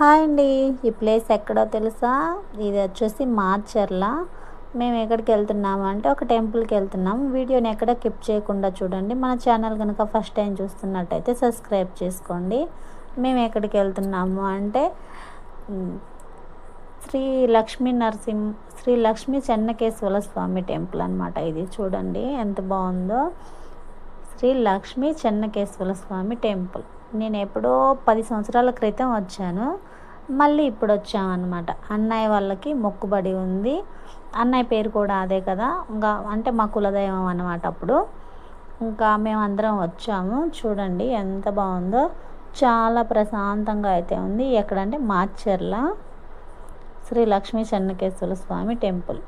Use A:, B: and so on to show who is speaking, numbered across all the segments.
A: Hi అండి. ఈ place ఎక్కడో తెలుసా? ఇది వచ్చేసి మార్చర్ల మేము ఎక్కడికి వెళ్తున్నాము అంటే ఒక టెంపుల్కి వెళ్తున్నాము. వీడియోని ఎక్కడ కిప్ చేయకుండా చూడండి. మన ఛానల్ కనుక ఫస్ట్ టైం చూస్తున్నట్టయితే సబ్స్క్రైబ్ చేసుకోండి. మేము ఎక్కడికి వెళ్తున్నాము అంటే శ్రీ లక్ష్మీ నరసింహ శ్రీ లక్ష్మీ చెన్నకేశ్వర స్వామి టెంపుల్ అనమాట ఇది. చూడండి ఎంత బాగుందో. శ్రీ లక్ష్మీ చెన్నకేశ్వర స్వామి టెంపుల్. నేను ఎప్పుడో పది సంవత్సరాల క్రితం వచ్చాను. మళ్ళీ ఇప్పుడు వచ్చామన్నమాట అన్నయ్య వాళ్ళకి మొక్కుబడి ఉంది. అన్నయ్య పేరు కూడా అదే కదా. ఇంకా అంటే మా కులదైవం అన్నమాట అప్పుడు. ఇంకా మేమందరం వచ్చాము. చూడండి ఎంత బాగుందో. చాలా ప్రశాంతంగా అయితే ఉంది. ఎక్కడంటే మాచర్ల శ్రీ లక్ష్మీ చెన్నకేశ్వర స్వామి టెంపుల్.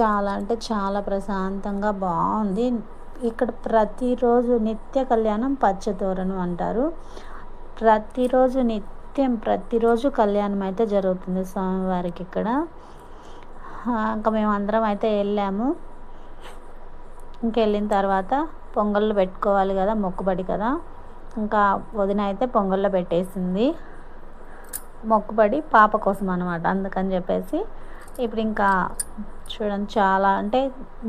A: చాలా అంటే చాలా ప్రశాంతంగా బాగుంది. ఇక్కడ ప్రతిరోజు నిత్య కళ్యాణం పచ్చతోరణం అంటారు. ప్రతిరోజు నిత్యం ప్రతిరోజు కళ్యాణం అయితే జరుగుతుంది స్వామివారికి ఇక్కడ. ఇంకా మేము అందరం అయితే వెళ్ళాము. ఇంకెళ్ళిన తర్వాత పొంగళ్ళు పెట్టుకోవాలి కదా మొక్కుబడి కదా. ఇంకా వదిన అయితే పొంగల్లో పెట్టేసింది. మొక్కుబడి పాప కోసం అనమాట అందుకని చెప్పేసి ఇప్పుడు ఇంకా చూడండి చాలా అంటే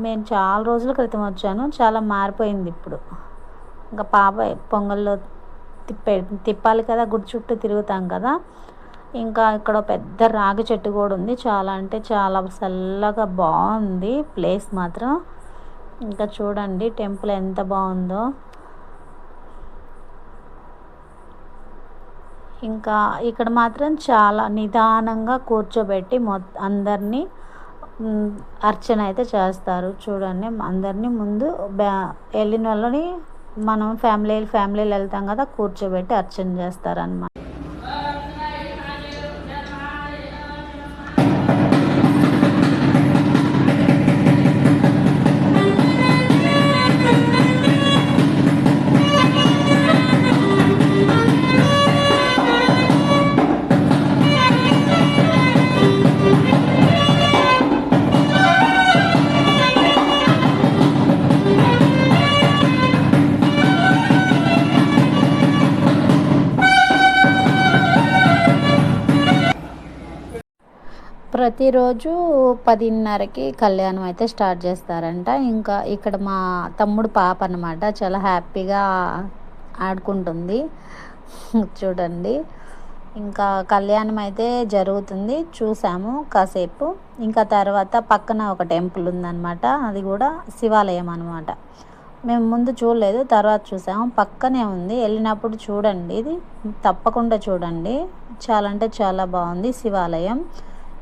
A: నేను చాలా రోజుల క్రితం వచ్చాను చాలా మారిపోయింది ఇప్పుడు. ఇంకా పాప పొంగల్లో తిప్పే తిప్పాలి కదా గుడి చుట్టూ తిరుగుతాం కదా. ఇంకా ఇక్కడ పెద్ద రాగి చెట్టు కూడా ఉంది చాలా అంటే చాలా చల్లగా బాగుంది ప్లేస్ మాత్రం. ఇంకా చూడండి టెంపుల్ ఎంత బాగుందో. ఇంకా ఇక్కడ మాత్రం చాలా నిదానంగా కూర్చోబెట్టి మొ అందరినీ అర్చన అయితే చేస్తారు. చూడండి అందరినీ ముందు బ్యా వెళ్ళిన వాళ్ళని మనం ఫ్యామిలీ ఫ్యామిలీలు వెళ్తాం కదా కూర్చోబెట్టి అర్చన చేస్తారనమాట ప్రతిరోజు పదిన్నరకి కళ్యాణం అయితే స్టార్ట్ చేస్తారంట. ఇంకా ఇక్కడ మా తమ్ముడు పాప అన్నమాట చాలా హ్యాపీగా ఆడుకుంటుంది. చూడండి. ఇంకా కళ్యాణం అయితే జరుగుతుంది చూసాము కాసేపు. ఇంకా తర్వాత పక్కన ఒక టెంపుల్ ఉందన్నమాట అది కూడా శివాలయం అనమాట మేము ముందు చూడలేదు తర్వాత చూసాము. పక్కనే ఉంది వెళ్ళినప్పుడు చూడండి. ఇది తప్పకుండా చూడండి. చాలా అంటే చాలా బాగుంది శివాలయం.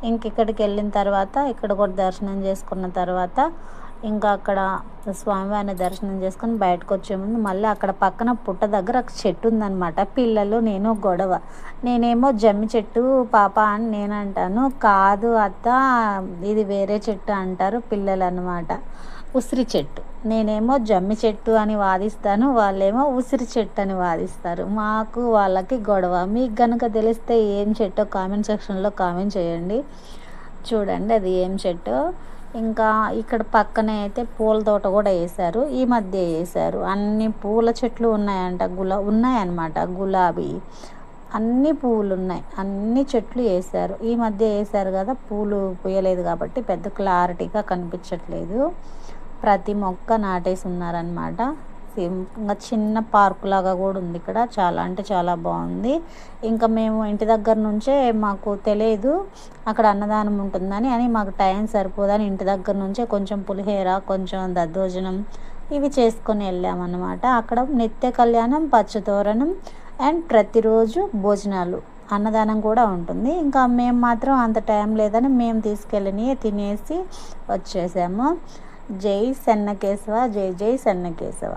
A: ఇంక ఇక్కడికి వెళ్ళిన తర్వాత ఇక్కడ కూడా దర్శనం చేసుకున్న తర్వాత ఇంకా అక్కడ స్వామివారిని దర్శనం చేసుకొని బయటకు వచ్చే ముందు మళ్ళీ అక్కడ పక్కన పుట్ట దగ్గర ఒక చెట్టు ఉందనమాట పిల్లలు నేను గొడవ. నేనేమో జమ్మి చెట్టు పాప అని నేను అంటాను. కాదు అత్త ఇది వేరే చెట్టు అంటారు పిల్లలు అన్నమాట. ఉసిరి చెట్టు. నేనేమో జమ్మి చెట్టు అని వాదిస్తాను వాళ్ళేమో ఉసిరి చెట్టు అని వాదిస్తారు. మాకు వాళ్ళకి గొడవ. మీకు కనుక తెలిస్తే ఏం చెట్టో కామెంట్ సెక్షన్లో కామెంట్ చేయండి. చూడండి అది ఏం చెట్టు. ఇంకా ఇక్కడ పక్కనే అయితే పూల తోట కూడా వేశారు. ఈ మధ్య వేశారు. అన్ని పూల చెట్లు ఉన్నాయంట. గులా ఉన్నాయన్నమాట. గులాబీ. అన్ని పువ్వులు ఉన్నాయి అన్ని చెట్లు వేశారు. ఈ మధ్య వేశారు కదా పూలు పూయలేదు కాబట్టి పెద్ద క్లారిటీగా కనిపించట్లేదు. ప్రతి మొక్క నాటేసి ఉన్నారనమాట ఇంకా చిన్న పార్కు లాగా కూడా ఉంది ఇక్కడ. చాలా అంటే చాలా బాగుంది. ఇంకా మేము ఇంటి దగ్గర నుంచే మాకు తెలియదు అక్కడ అన్నదానం ఉంటుందని అని మాకు టైం సరిపోదని ఇంటి దగ్గర నుంచే కొంచెం పులిహేర కొంచెం దద్దోజనం ఇవి చేసుకొని వెళ్ళామన్నమాట. అక్కడ నిత్య కళ్యాణం పచ్చతోరణం అండ్ ప్రతిరోజు భోజనాలు అన్నదానం కూడా ఉంటుంది. ఇంకా మేము మాత్రం అంత టైం లేదని మేము తీసుకెళ్ళినవి తినేసి వచ్చేసాము. జై సన్నకేశవ జై జై సన్నకేశవ.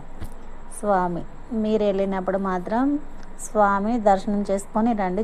A: స్వామి మీరు వెళ్ళినప్పుడు మాత్రం స్వామి దర్శనం చేసుకొని రండి.